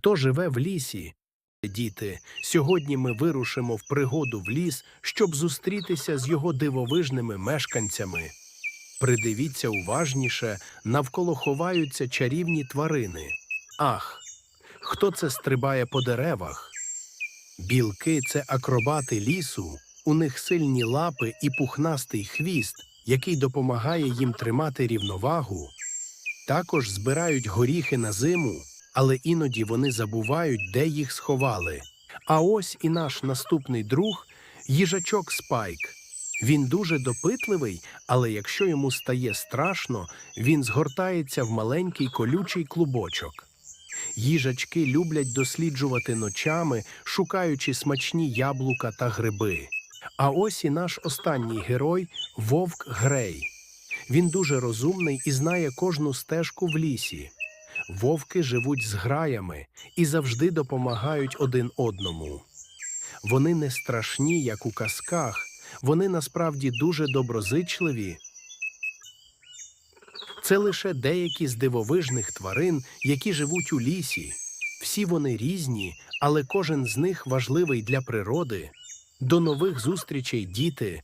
Хто живе в лісі? Діти, сьогодні ми вирушимо в пригоду в ліс, щоб зустрітися з його дивовижними мешканцями. Придивіться уважніше, навколо ховаються чарівні тварини. Ах, хто це стрибає по деревах? Білки це акробати лісу, у них сильні лапи і пухнастий хвіст, який допомагає їм тримати рівновагу. Також збирають горіхи на зиму, але іноді вони забувають, де їх сховали. А ось і наш наступний друг їжачок Спайк. Він дуже допитливий, але якщо йому стає страшно, він згортається в маленький колючий клубочок. Їжачки люблять досліджувати ночами, шукаючи смачні яблука та гриби. А ось і наш останній герой вовк Грей. Він дуже розумний і знає кожну стежку в лісі. Вовки живуть з граями і завжди допомагають один одному. Вони не страшні, як у казках, вони насправді дуже доброзичливі. Це лише деякі з дивовижних тварин, які живуть у лісі. Всі вони різні, але кожен з них важливий для природи. До нових зустрічей, діти!